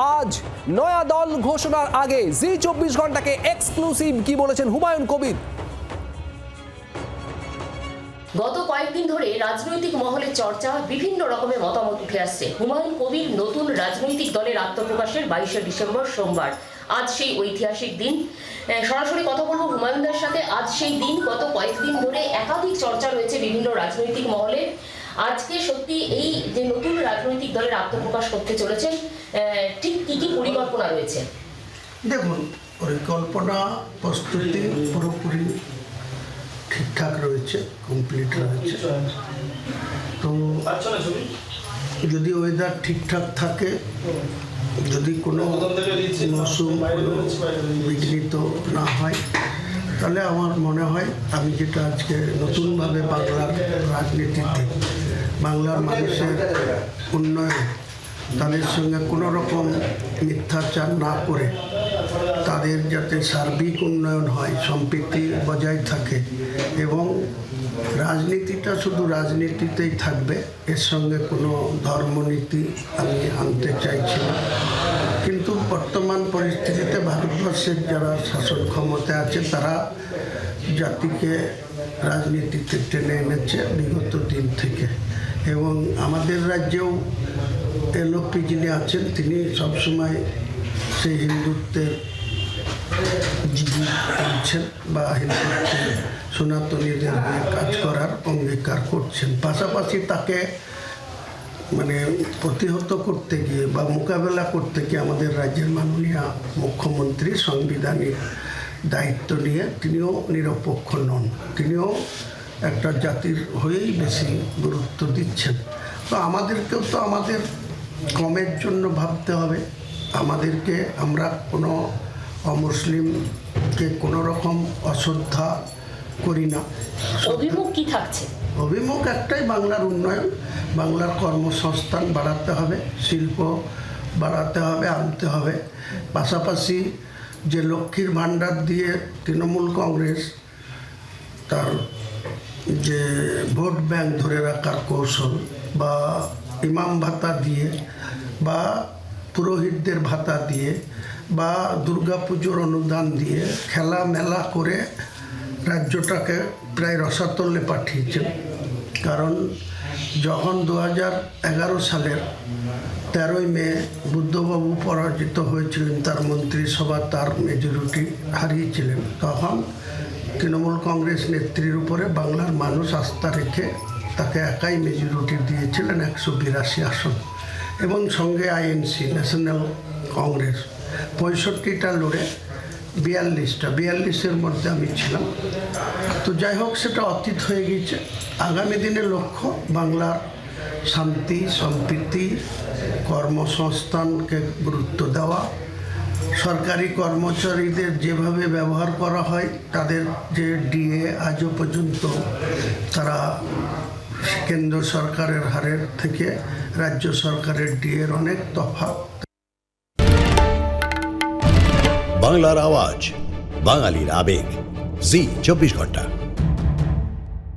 আজ নয়া দল ঘোষণার আগে জি চব্বিশ ঘন্টাকে এক্সক্লুসিভ কি বলেছেন হুমায়ুন কবির? গত কয়েকদিন ধরে রাজনৈতিক মহলে চর্চা, বিভিন্ন রকমের মতামত উঠে আসছে। হুমায়ুন কবির নতুন রাজনৈতিক দলের আত্মপ্রকাশের বাইশে ডিসেম্বর সোমবার। আজ সেই ঐতিহাসিক দিন। সরাসরি কথা বলব হুমায়ুনদের সাথে। আজ সেই দিন, গত কয়েকদিন ধরে একাধিক চর্চা রয়েছে বিভিন্ন রাজনৈতিক মহলে। আজকে সত্যি এই যে নতুন রাজনৈতিক দলের আত্মপ্রকাশ করতে চলেছেন ঠিক কি কি পরিকল্পনা রয়েছে? দেখুন, পরিকল্পনা, প্রস্তুতি পুরোপুরি ঠিকঠাক রয়েছে কমপ্লিট রয়েছে। তো যদি ওয়েদার ঠিকঠাক থাকে, যদি কোনো মৌসুম বিঘ্নিত না হয়, তাহলে আমার মনে হয় আমি যেটা আজকে নতুনভাবে বাংলার রাজনীতিতে বাংলার মানুষের উন্নয়ন, তাদের সঙ্গে কোনো রকম মিথ্যাচার না করে তাদের যাতে সার্বিক উন্নয়ন হয়, সম্প্রীতি বজায় থাকে এবং রাজনীতিটা শুধু রাজনীতিতেই থাকবে, এর সঙ্গে কোনো ধর্মনীতি আমি আনতে চাইছি না। কিন্তু বর্তমান পরিস্থিতিতে ভারতবর্ষের যারা শাসন ক্ষমতায় আছে, তারা জাতিকে রাজনীতিতে টেনে এনেছে বিগত দিন থেকে। এবং আমাদের রাজ্যেও এলওপি যিনি আছেন, তিনি সবসময় সেই হিন্দুত্বের জীবী করছেন বা হিন্দুত্বের সনাতনীদের কাজ করার অঙ্গীকার করছেন। পাশাপাশি তাকে মানে প্রতিহত করতে গিয়ে বা মোকাবেলা করতে গিয়ে আমাদের রাজ্যের মাননীয় মুখ্যমন্ত্রী সাংবিধানিক দায়িত্ব নিয়ে তিনিও নিরপেক্ষ নন। তিনিও একটা জাতির হয়েই বেশি গুরুত্ব দিচ্ছেন। তো আমাদেরকেও তো আমাদের কমের জন্য ভাবতে হবে। আমাদেরকে আমরা কোনো অমুসলিমকে কোনো রকম অশ্রদ্ধা করি না। অভিমুখ কি থাকছে? অভিমুখ একটাই বাংলার উন্নয়ন বাংলার কর্মসংস্থান বাড়াতে হবে শিল্প বাড়াতে হবে আনতে হবে। পাশাপাশি যে লক্ষ্মীর ভাণ্ডার দিয়ে তৃণমূল কংগ্রেস তার যে ভোট ব্যাংক ধরে রাখার কৌশল বা ইমাম ভাতা দিয়ে বা পুরোহিতদের ভাতা দিয়ে বা দুর্গাপুজোর অনুদান দিয়ে খেলা মেলা করে রাজ্যটাকে প্রায় রসাতলে পাঠিয়েছেন কারণ যখন দু হাজার এগারো সালের তেরোই মে বুদ্ধবাবু পরাজিত হয়েছিলেন, তার মন্ত্রিসভা তার মেজরিটি হারিয়েছিলেন, তখন তৃণমূল কংগ্রেস নেত্রীর উপরে বাংলার মানুষ আস্থা রেখে তাকে একাই মেজরিটি দিয়েছিলেন একশো বিরাশি আসন এবং সঙ্গে আইএনসি, ন্যাশনাল কংগ্রেস। পঁয়ষট্টিটা লড়ে বিয়াল্লিশটা, বিয়াল্লিশের মধ্যে আমি ছিলাম। তো যাই হোক, সেটা অতীত হয়ে গিয়েছে। আগামী দিনের লক্ষ্য বাংলার শান্তি, সম্প্রীতি, কর্মসংস্থানকে গুরুত্ব দেওয়া। সরকারি কর্মচারীদের যেভাবে ব্যবহার করা হয়, তাদের যে ডিএ আজও পর্যন্ত তারা কেন্দ্র সরকারের হারের থেকে রাজ্য সরকারের ডিএর অনেক তফাৎ। বাংলার আওয়াজ, বাঙালির আবেগ। জি, চব্বিশ ঘণ্টা।